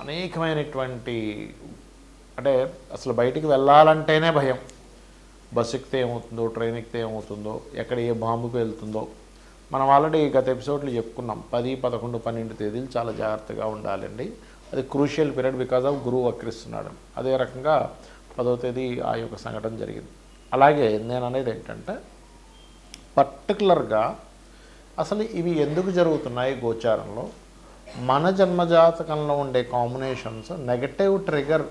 అనేకమైనటువంటి అంటే అసలు బయటికి వెళ్ళాలంటేనే భయం. బస్సు ఎక్కితే ఏమవుతుందో ట్రైన్ ఎక్కితే ఏమవుతుందో ఎక్కడ ఏ బాంబుకు వెళ్తుందో. మనం ఆల్రెడీ గత ఎపిసోడ్లు చెప్పుకున్నాం. పది పదకొండు పన్నెండు తేదీలు చాలా జాగ్రత్తగా ఉండాలండి. అది క్రూషియల్ పీరియడ్ బికాజ్ ఆఫ్ గురువు వక్రిస్తున్నాడు. అదే రకంగా పదో తేదీ ఆ యొక్క సంఘటన జరిగింది. అలాగే నేను అనేది ఏంటంటే పర్టికులర్గా అసలు ఇవి ఎందుకు జరుగుతున్నాయి గోచారంలో? మన జన్మజాతకంలో ఉండే కాంబినేషన్స్ నెగటివ్ ట్రిగర్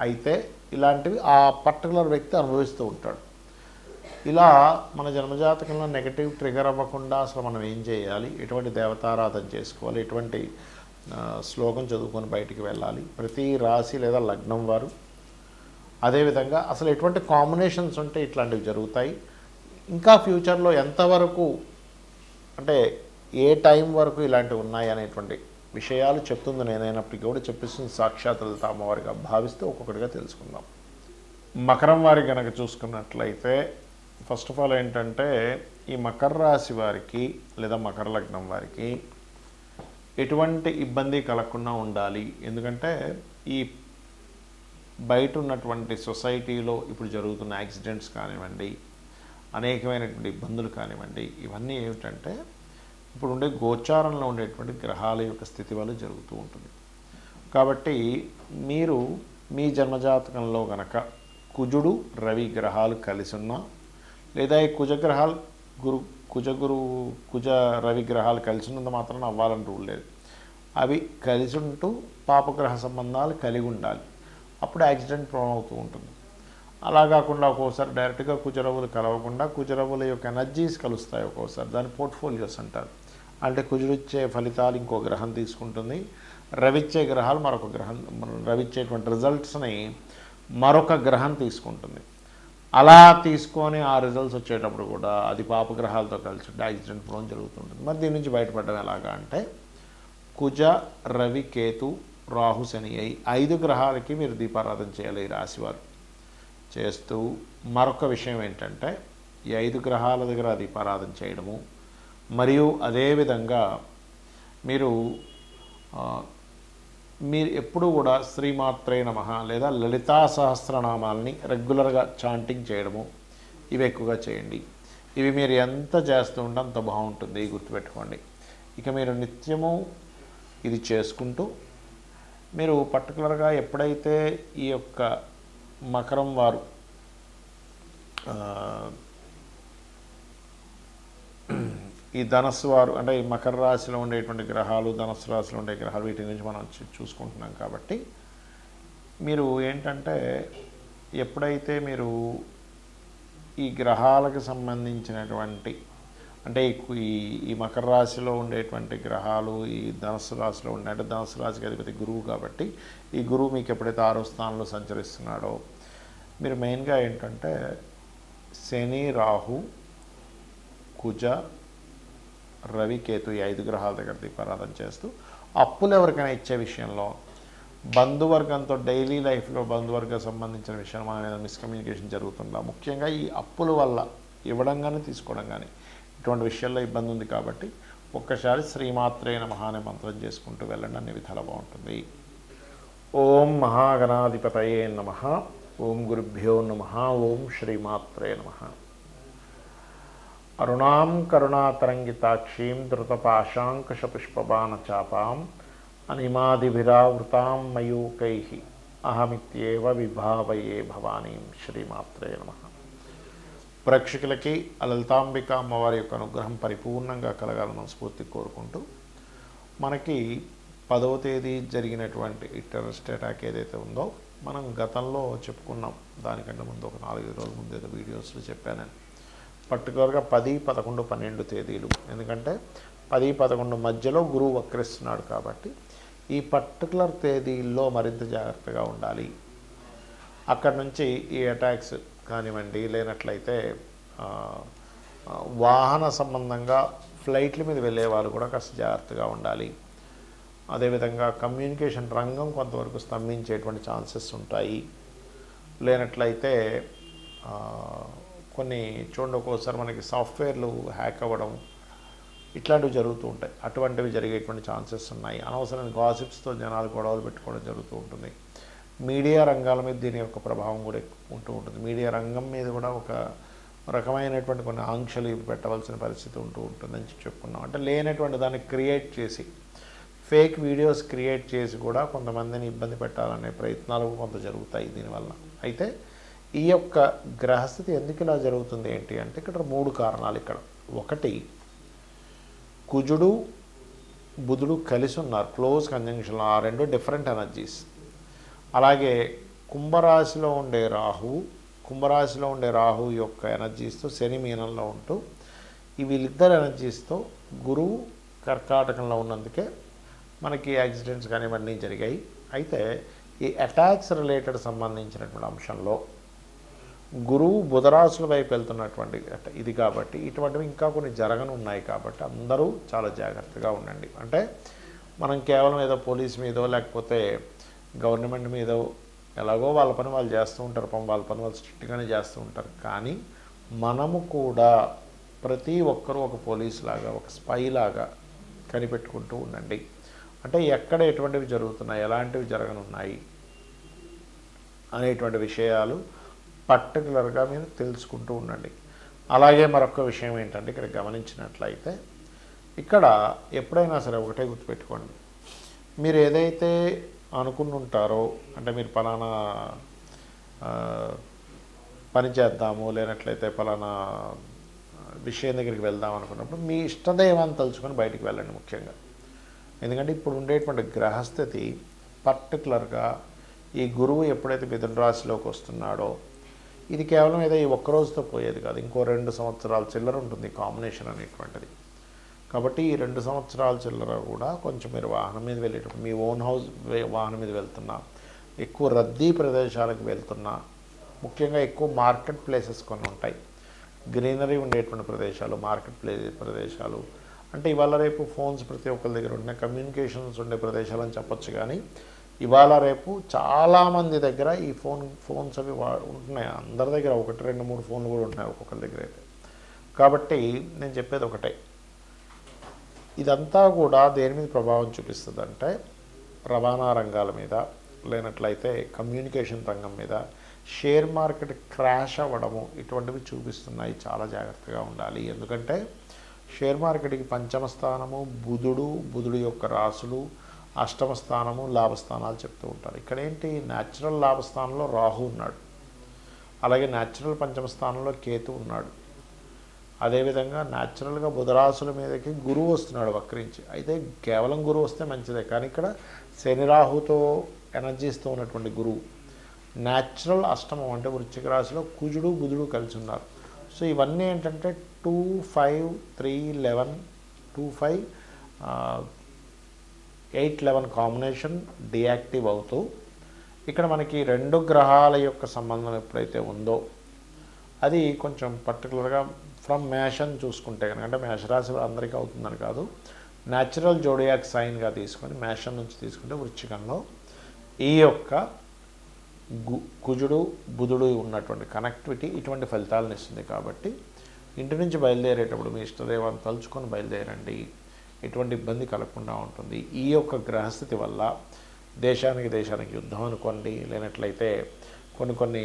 అయితే ఇలాంటివి ఆ పర్టికులర్ వ్యక్తి అనుభవిస్తూ ఉంటాడు. ఇలా మన జన్మజాతకంలో నెగటివ్ ట్రిగర్ అవ్వకుండా అసలు మనం ఏం చేయాలి? ఎటువంటి దేవతారాధన చేసుకోవాలి? ఎటువంటి శ్లోకం చదువుకొని బయటికి వెళ్ళాలి? ప్రతి రాశి లేదా లగ్నం వారు. అదేవిధంగా అసలు ఎటువంటి కాంబినేషన్స్ ఉంటే ఇట్లాంటివి జరుగుతాయి. ఇంకా ఫ్యూచర్లో ఎంతవరకు అంటే ఏ టైం వరకు ఇలాంటివి ఉన్నాయి అనేటువంటి విషయాలు చెప్తుంది నేనైనప్పటికీ కూడా చెప్పిస్తుంది సాక్షాత్ లలిత అమ్మవారిగా భావిస్తే ఒక్కొక్కటిగా తెలుసుకుందాం. మకరం వారి కనుక చూసుకున్నట్లయితే ఫస్ట్ ఆఫ్ ఆల్ ఏంటంటే ఈ మకర రాశి వారికి లేదా మకర లగ్నం వారికి ఎటువంటి ఇబ్బంది కలగకుండా ఉండాలి. ఎందుకంటే ఈ బయట ఉన్నటువంటి సొసైటీలో ఇప్పుడు జరుగుతున్న యాక్సిడెంట్స్ కానివ్వండి అనేకమైనటువంటి ఇబ్బందులు కానివ్వండి ఇవన్నీ ఏమిటంటే ఇప్పుడు ఉండే గోచారంలో ఉండేటువంటి గ్రహాల యొక్క స్థితి వల్ల జరుగుతూ ఉంటుంది. కాబట్టి మీరు మీ జన్మజాతకంలో గనక కుజుడు రవి గ్రహాలు కలిసి ఉన్నా లేదా ఈ కుజగ్రహాలు గురు కుజగురు కుజ రవి గ్రహాలు కలిసి ఉన్నంత మాత్రం అవ్వాలని రూల్ లేదు. అవి కలిసి ఉంటూ పాపగ్రహ సంబంధాలు కలిగి ఉండాలి. అప్పుడు యాక్సిడెంట్ ప్రోన్ అవుతూ ఉంటుంది. అలా కాకుండా ఒక్కోసారి డైరెక్ట్గా కుజరవులు కలవకుండా కుజరవుల యొక్క ఎనర్జీస్ కలుస్తాయి ఒక్కోసారి. దాని పోర్ట్ఫోలియోస్ అంటారు. అంటే కుజుడిచ్చే ఫలితాలు ఇంకో గ్రహం తీసుకుంటుంది. రవిచ్చే గ్రహాలు మరొక గ్రహం రవిచ్చేటువంటి రిజల్ట్స్ని మరొక గ్రహం తీసుకుంటుంది. అలా తీసుకొని ఆ రిజల్ట్స్ వచ్చేటప్పుడు కూడా అది పాపగ్రహాలతో కలిసి యాక్సిడెంట్ ప్రోన్ జరుగుతుంటుంది. మరి దీని నుంచి బయటపడడం ఎలాగా అంటే కుజ రవి కేతు రాహు శని అయి ఐదు గ్రహాలకి మీరు దీపారాధన చేయాలి ఈ రాశివారు చేస్తూ మరొక విషయం ఏంటంటే ఈ ఐదు గ్రహాల దగ్గర దీపారాధన చేయడము మరియు అదేవిధంగా మీరు మీరు ఎప్పుడు కూడా శ్రీమాత్రే నమ లేదా లలితా సహస్రనామాలని రెగ్యులర్గా చాంటింగ్ చేయడము ఇవి ఎక్కువగా చేయండి. ఇవి మీరు ఎంత చేస్తూ ఉంటే అంత బాగుంటుంది గుర్తుపెట్టుకోండి. ఇక మీరు నిత్యము ఇది చేసుకుంటూ మీరు పర్టికులర్గా ఎప్పుడైతే ఈ యొక్క మకరం వారు ఈ ధనస్సు వారు అంటే ఈ మకర రాశిలో ఉండేటువంటి గ్రహాలు ధనస్సు రాశిలో ఉండే గ్రహాలు వీటి గురించి మనం చూసుకుంటున్నాం కాబట్టి మీరు ఏంటంటే ఎప్పుడైతే మీరు ఈ గ్రహాలకు సంబంధించినటువంటి అంటే ఈ ఈ ఈ మకర రాశిలో ఉండేటువంటి గ్రహాలు ఈ ధనస్సు రాశిలో ఉండే అంటే ధనస్సు రాశికి అధిపతి గురువు కాబట్టి ఈ గురువు మీకు ఎప్పుడైతే ఆరో స్థానంలో సంచరిస్తున్నాడో మీరు మెయిన్గా ఏంటంటే శని రాహు కుజ రవి కేతు ఈ ఐదు గ్రహాల దగ్గర దీపారాధన చేస్తూ అప్పులు ఎవరికైనా ఇచ్చే విషయంలో బంధువర్గంతో డైలీ లైఫ్లో బంధువర్గం సంబంధించిన విషయం మన మీద మిస్కమ్యూనికేషన్ జరుగుతుందా? ముఖ్యంగా ఈ అప్పుల వల్ల ఇవ్వడం కానీ తీసుకోవడం కానీ ఇటువంటి విషయాల్లో ఇబ్బంది ఉంది కాబట్టి ఒక్కసారి శ్రీమాత్రే మహానే మంత్రం చేసుకుంటూ వెళ్ళండి. అన్ని విధాలు బాగుంటుంది. ఓం మహాగణాధిపతయే నమ. ఓం గురుభ్యో నమ. ఓం శ్రీమాత్రే నమ. అరుణాం కరుణాతరంగితాక్షీం ధృతపాశాంకుశపుష్పబాణచాపాం అనిమాదిభిరావృతాం మయూకై అహమిత్యేవ విభావయే భవానీ శ్రీమాత్రే నమ. ప్రేక్షకులకి లలితాంబిక అమ్మవారి యొక్క అనుగ్రహం పరిపూర్ణంగా కలగాలని స్ఫూర్తి కోరుకుంటూ మనకి పదవ తేదీ జరిగినటువంటి ఈ టెర్రరిస్ట్ అటాక్ ఏదైతే ఉందో మనం గతంలో చెప్పుకున్నాం. దానికంటే ముందు ఒక నాలుగైదు రోజుల ముందు ఏదో వీడియోస్లో చెప్పానని. పర్టికులర్గా పది పదకొండు పన్నెండు తేదీలు. ఎందుకంటే పది పదకొండు మధ్యలో గురువు వక్రిస్తున్నాడు కాబట్టి ఈ పర్టికులర్ తేదీల్లో మరింత జాగ్రత్తగా ఉండాలి. అక్కడ నుంచి ఈ అటాక్స్ కానివ్వండి లేనట్లయితే వాహన సంబంధంగా ఫ్లైట్ల మీద వెళ్ళే వాళ్ళు కూడా కాస్త జాగ్రత్తగా ఉండాలి. అదేవిధంగా కమ్యూనికేషన్ రంగం కొంతవరకు స్తంభించేటువంటి ఛాన్సెస్ ఉంటాయి. లేనట్లయితే కొన్ని చూడండి ఒక్కోసారి మనకి సాఫ్ట్వేర్లు హ్యాక్ అవ్వడం ఇట్లాంటివి జరుగుతూ ఉంటాయి. అటువంటివి జరిగేటువంటి ఛాన్సెస్ ఉన్నాయి. అనవసరమైన గాసిప్స్తో జనాలు గొడవలు పెట్టుకోవడం జరుగుతూ ఉంటుంది. మీడియా రంగాల మీద దీని యొక్క ప్రభావం కూడా ఉంటూ ఉంటుంది. మీడియా రంగం మీద కూడా ఒక రకమైనటువంటి కొన్ని ఆంక్షలు పెట్టవలసిన పరిస్థితి ఉంటూ ఉంటుందని చెప్పుకున్నాం. అంటే లేనటువంటి దాన్ని క్రియేట్ చేసి ఫేక్ వీడియోస్ క్రియేట్ చేసి కూడా కొంతమందిని ఇబ్బంది పెట్టాలనే ప్రయత్నాలు కొంత జరుగుతాయి దీనివల్ల. అయితే ఈ యొక్క గ్రహస్థితి ఎందుకు ఇలా జరుగుతుంది ఏంటి అంటే ఇక్కడ మూడు కారణాలు ఇక్కడ. ఒకటి కుజుడు బుధుడు కలిసి ఉన్నారు క్లోజ్ కంజంక్షన్లో ఆ రెండు డిఫరెంట్ ఎనర్జీస్. అలాగే కుంభరాశిలో ఉండే రాహువు కుంభరాశిలో ఉండే రాహు యొక్క ఎనర్జీస్తో శని మీనంలో ఉంటూ ఈ వీళ్ళిద్దరు ఎనర్జీస్తో గురువు కర్కాటకంలో ఉన్నందుకే మనకి యాక్సిడెంట్స్ కానీ జరిగాయి. అయితే ఈ అటాక్స్ రిలేటెడ్ సంబంధించినటువంటి అంశంలో గురువు బుధరాశుల వైపు వెళ్తున్నటువంటి ఇది కాబట్టి ఇటువంటివి ఇంకా కొన్ని జరగను ఉన్నాయి కాబట్టి అందరూ చాలా జాగ్రత్తగా ఉండండి. అంటే మనం కేవలం ఏదో పోలీస్ మీదో లేకపోతే గవర్నమెంట్ మీదో ఎలాగో వాళ్ళ పని వాళ్ళు చేస్తూ ఉంటారు. పాపం వాళ్ళ పని వాళ్ళు స్ట్రిక్ట్గానే చేస్తూ ఉంటారు. కానీ మనము కూడా ప్రతి ఒక్కరూ ఒక పోలీస్ లాగా ఒక స్పై లాగా కనిపెట్టుకుంటూ ఉండండి. అంటే ఎక్కడ ఎటువంటివి జరుగుతున్నాయి ఎలాంటివి జరగనున్నాయి అనేటువంటి విషయాలు పర్టికులర్గా మీరు తెలుసుకుంటూ ఉండండి. అలాగే మరొక విషయం ఏంటంటే ఇక్కడ గమనించినట్లయితే ఇక్కడ ఎప్పుడైనా సరే ఒకటే గుర్తుపెట్టుకోండి. మీరు ఏదైతే అనుకుని ఉంటారో అంటే మీరు పలానా పని చేద్దాము లేనట్లయితే పలానా విషయం దగ్గరికి వెళ్దాం అనుకున్నప్పుడు మీ ఇష్టదైవాన్ని తలుచుకొని బయటికి వెళ్ళండి ముఖ్యంగా. ఎందుకంటే ఇప్పుడు ఉండేటువంటి గ్రహస్థితి పర్టికులర్గా ఈ గురువు ఎప్పుడైతే మిథున రాశిలోకి వస్తున్నాడో ఇది కేవలం ఏదో ఈ ఒక్క రోజుతో పోయేది కాదు. ఇంకో రెండు సంవత్సరాల చిల్లర ఉంటుంది కాంబినేషన్ అనేటువంటిది. కాబట్టి ఈ రెండు సంవత్సరాల చిల్లర కూడా కొంచెం మీరు వాహనం మీద వెళ్ళేటప్పుడు మీ ఓన్ హౌస్ వాహనం మీద వెళ్తున్నా ఎక్కువ రద్దీ ప్రదేశాలకు వెళ్తున్నా ముఖ్యంగా ఎక్కువ మార్కెట్ ప్లేసెస్ కొన్ని ఉంటాయి. గ్రీనరీ ఉండేటువంటి ప్రదేశాలు మార్కెట్ ప్లే ప్రదేశాలు. అంటే ఇవాళ రేపు ఫోన్స్ ప్రతి ఒక్కరి దగ్గర ఉంటున్నాయి. కమ్యూనికేషన్స్ ఉండే ప్రదేశాలు అని చెప్పొచ్చు కానీ ఇవాళ రేపు చాలామంది దగ్గర ఈ ఫోన్ ఫోన్స్ అవి వా ఉంటున్నాయి. అందరి దగ్గర ఒకటి రెండు మూడు ఫోన్లు కూడా ఉంటున్నాయి ఒక్కొక్కరి దగ్గర అయితే. కాబట్టి నేను చెప్పేది ఒకటే. ఇదంతా కూడా దేని మీద ప్రభావం చూపిస్తుందంటే రవాణా రంగాల మీద లేనట్లయితే కమ్యూనికేషన్ రంగం మీద. షేర్ మార్కెట్ క్రాష్ అవ్వడము ఇటువంటివి చూపిస్తున్నాయి. చాలా జాగ్రత్తగా ఉండాలి. ఎందుకంటే షేర్ మార్కెట్కి పంచమ స్థానము బుధుడు బుధుడు యొక్క రాసులు అష్టమ స్థానము లాభస్థానాలు చెప్తూ ఉంటారు. ఇక్కడ ఏంటి న్యాచురల్ లాభస్థానంలో రాహు ఉన్నాడు. అలాగే న్యాచురల్ పంచమ స్థానంలో కేతు ఉన్నాడు. అదేవిధంగా న్యాచురల్గా బుధరాశుల మీదకి గురువు వస్తున్నాడు వక్రించి. అయితే కేవలం గురువు వస్తే మంచిదే. కానీ ఇక్కడ శనిరాహుతో ఎనర్జీస్తో ఉన్నటువంటి గురువు. న్యాచురల్ అష్టమం అంటే వృశ్చిక రాశిలో కుజుడు బుధుడు కలిసి ఉన్నారు. సో ఇవన్నీ ఏంటంటే two five three eleven two five eight eleven combination deactive అవుతూ ఇక్కడ మనకి రెండు గ్రహాల యొక్క సంబంధం ఎప్పుడైతే ఉందో అది కొంచెం పర్టికులర్గా ఫ్రమ్ మేషన్ చూసుకుంటే కనుక అంటే మేషరాశి అందరికీ అవుతుందని కాదు. న్యాచురల్ జోడియాక్ సైన్గా తీసుకొని మేషన్ నుంచి తీసుకుంటే వృచ్చికంలో ఈ యొక్క గు కుజుడు బుధుడు ఉన్నటువంటి కనెక్టివిటీ ఇటువంటి ఫలితాలను ఇస్తుంది కాబట్టి ఇంటి నుంచి బయలుదేరేటప్పుడు మీ ఇష్టదేవాన్ని తలుచుకొని బయలుదేరండి. ఎటువంటి ఇబ్బంది కలగకుండా ఉంటుంది. ఈ యొక్క గ్రహస్థితి వల్ల దేశానికి దేశానికి యుద్ధం అనుకోండి లేనట్లయితే కొన్ని కొన్ని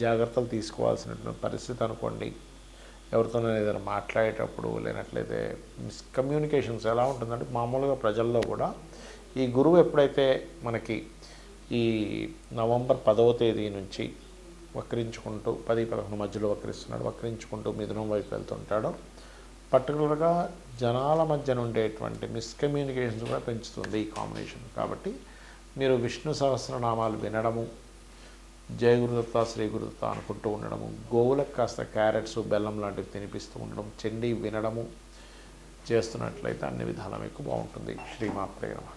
జాగ్రత్తలు తీసుకోవాల్సినటువంటి పరిస్థితి అనుకోండి. ఎవరితోనైనా ఏదైనా మాట్లాడేటప్పుడు లేనట్లయితే మిస్కమ్యూనికేషన్స్ ఎలా ఉంటుందంటే మామూలుగా ప్రజల్లో కూడా ఈ గురువు ఎప్పుడైతే మనకి ఈ నవంబర్ పదవ తేదీ నుంచి వక్రించుకుంటూ పది పదకొండు మధ్యలో వక్రిస్తున్నాడు వక్రించుకుంటూ మిథునం వైపు వెళ్తుంటాడో పర్టికులర్గా జనాల మధ్యన ఉండేటువంటి మిస్కమ్యూనికేషన్స్ కూడా పెంచుతుంది ఈ కాంబినేషన్. కాబట్టి మీరు విష్ణు సహస్రనామాలు వినడము జయ గురుదత్త శ్రీ గురుదత్త అనుకుంటూ ఉండడము గోవులకు కాస్త క్యారెట్స్ బెల్లం లాంటివి తినిపిస్తూ ఉండడం చెండి వినడము చేస్తున్నట్లయితే అన్ని విధాలా మీకు బాగుంటుంది. శ్రీమాత్రే నమ.